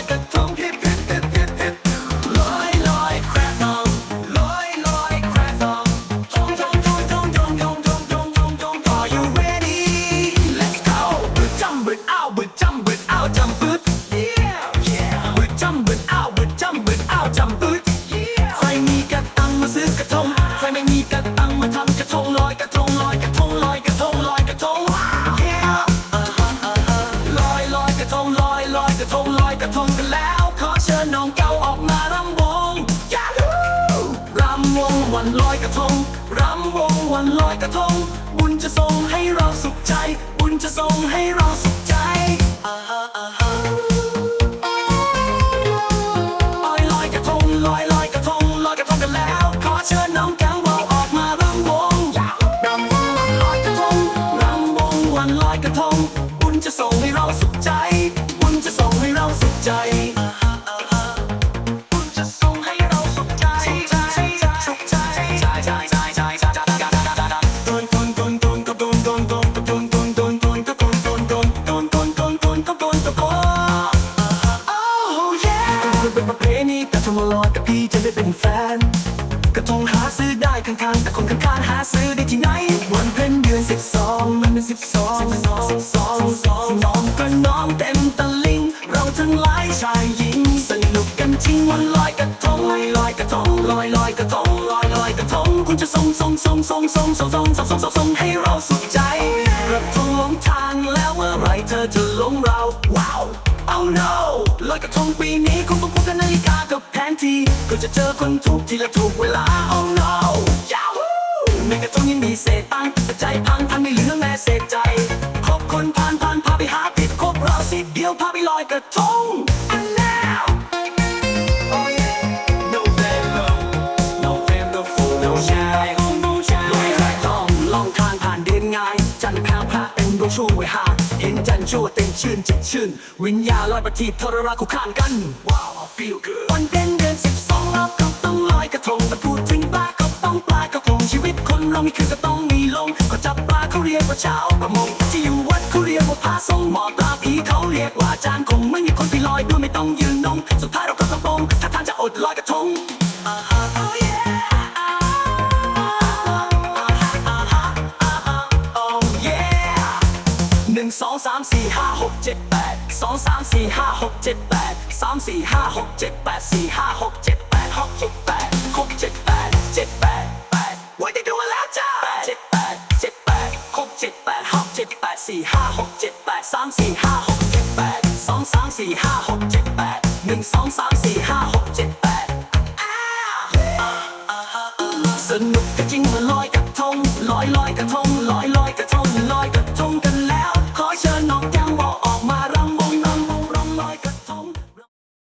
อยกระทงฮิปฮิปฮิปฮิปฮิปลอยลอยแครทองลอยลอยแครทองทงทงทงทงทงทงทงทงทงทง Are you ready Let's go บึดจำบึดอ้าวบึดจำบึดอ้าวจำบึด Yeah yeah บึดจำบึดอ้าวบึดจำบึดอ้าวจำบึด Yeah ใครมีกระตังมาซื้อกระทงใครไม่มีกระ กระทง บุญจะส่งให้เราสุขใจ บุญจะส่งให้เราสุขใจ เป็นแฟนกระทงหาซื้อได้ข้างๆแต่คนข้างๆหาซื้อได้ที่ไหน วันเพ็ญเดือนสิบสองมันเป็นสิบสองสองสองสองน้องก็น้องเต็มตะลิง เราทั้งหลายชายหญิง สนุกกันจริงวันลอยกระทงลอยลอยกระทงลอยลอยกระทงลอยลอยกระทงคุณจะส่งส่งส่งส่งส่งส่งส่งส่งส่งส่งส่งให้เราสุขใจกระทงลงทางแล้วเมื่อไรเธอจะหลงเราว้าว Oh no ลอยกระทงปีนี้คงต้องพบ ฬิกากับแผนที่ ก็จะเจอคนถูกที่ละถูกเวลา Oh no ยาวในกระทงยังมีเศษตังค์แต่ใจพังทันไม่เหลือแม้เศษใจคบคนผ่านผ่านพาไปหาผิดคบเราสิเดียวพาไปลอยกระทง ชั่วเต็มชื่นจิตชื่น วิญญาณลอยประทีปทรราคู่ขานกัน ว้าว I feel good วันเด่นเดือนสิบสองเราก็ต้องลอยกระทงแต่พูดถึงปลาก็ต้องปลากระทงชีวิตคนเรามีขึ้นก็ต้องมีลง ก็จับปลาเขาเรียกว่าชาวประมงที่อยู่วัดเขาเรียกว่าพาส่งหมอปลาผีเขาเรียกว่าจานคงไม่มีคนไปลอยด้วยไม่ต้องยืนนงสุดท้าย สามสี่ห้าหกเจ็ดแปดสองสามสี่ห้าหกเจ็ดแปดสามสี่ห้าหกเจ็ดแปดสี่ห้าหกเจ็ดแปดหกเจ็ดแปดหกเจ็ดแปดเจ็ดแปดแปดไว้ได้ดูมาแล้วจ้าเจ็ดแปดเจ็ดแปดหกเจ็ดแปดหกเจ็ดแปดสี่ห้าหกเจ็ดแปดสามสี่ห้าหกเจ็ดแปดสองสามสี่ห้าหกเจ็ดแปดหนึ่งสองสาม